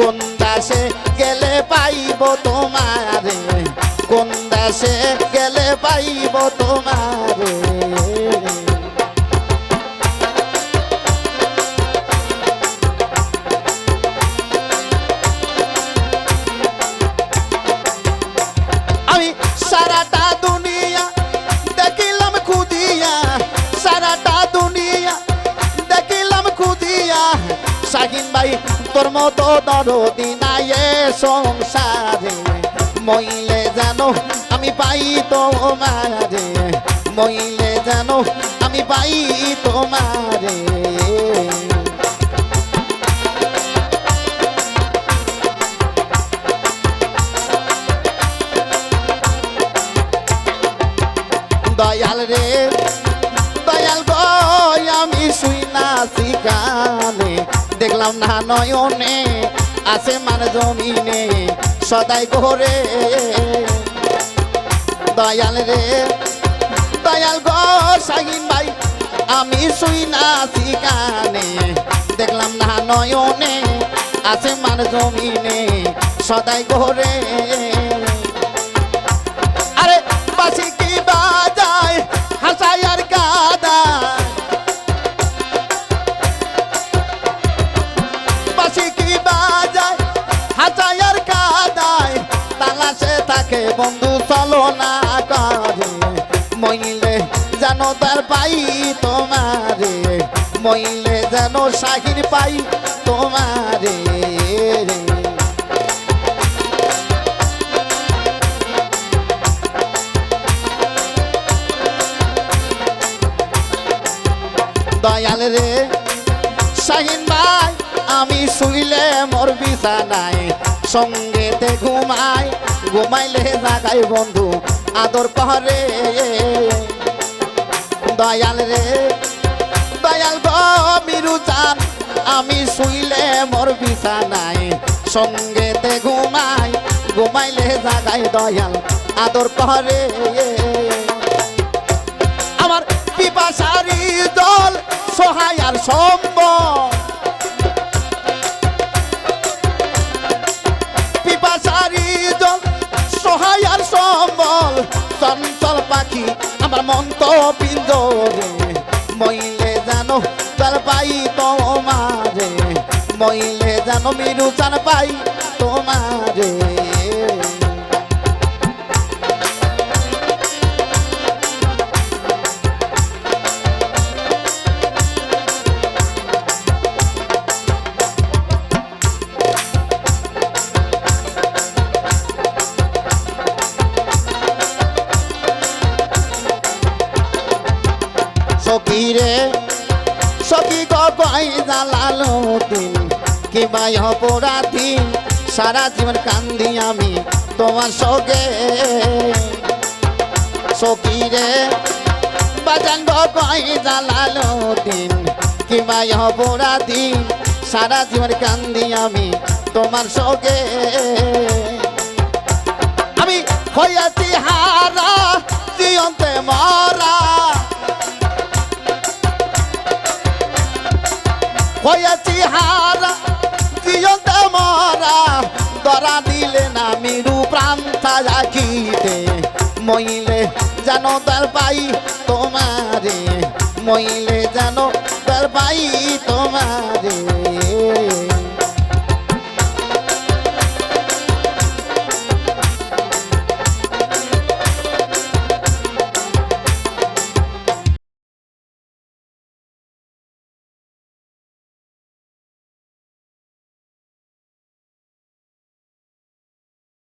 কোন দাসে গেলে পাইব তোমারে? কোন দাসে গেলে পাইব তোমারে? আমি সারাটা শাহিন ভাই, তোর মতো দরদি নাই সংসারে। মইলে জানো, আমি পাই তোমারে। মইলে জানো, আমি পাই তোমারে। দয়াল রে, দয়াল গয় আমি শুই না শিকানে দেখলাম না নয়নে, আছে মান জমিনে, সদাই ঘরে দয়াল রে, দয়াল গ সাহিন ভাই, আমি শুই না শিকানে দেখলাম না নয়নে, আছে মান জমিনে, সদাই ঘরে বন্ধু, চলো না করে মইলে জানো তার পাই তোমারে। মইলে জানো শাহির পাই তোমারে। দয়াল রে, শাহিন ভাই, আমি শুইলে মোর বিছানায়। সঙ্গেতে ঘুমাই ঘুমাইলে জাগাই বন্ধু, আদর পহরে দয়াল রে, দয়াল গমিরু চান, আমি শুইলে মোর বিছানায়। সঙ্গেতে ঘুমাই, ঘুমাইলে জাগাই দয়াল, আদর পহরে আমার পিপাসারি জল সহায় আর সম্বল। মইলে মিরু চান পাই তোমারে। সখীরে সখী গগাই জালালো দিন কিবা অপরাধী? সারা জীবন কান্দি আমি তোমার সঙ্গে। সখীরে বাজান গগাই জালালো দিন। কিবা অপরাধী? সারা জীবন কান্দি আমি তোমার সঙ্গে। আমি হইয়াছি হারা জিয়ন্তে মরা দরা দিলে না মিরু প্রান্তা রাখিতে। মইলে যেন তার পাই তোমারে, মইলে যেন তার পাই তোমারে।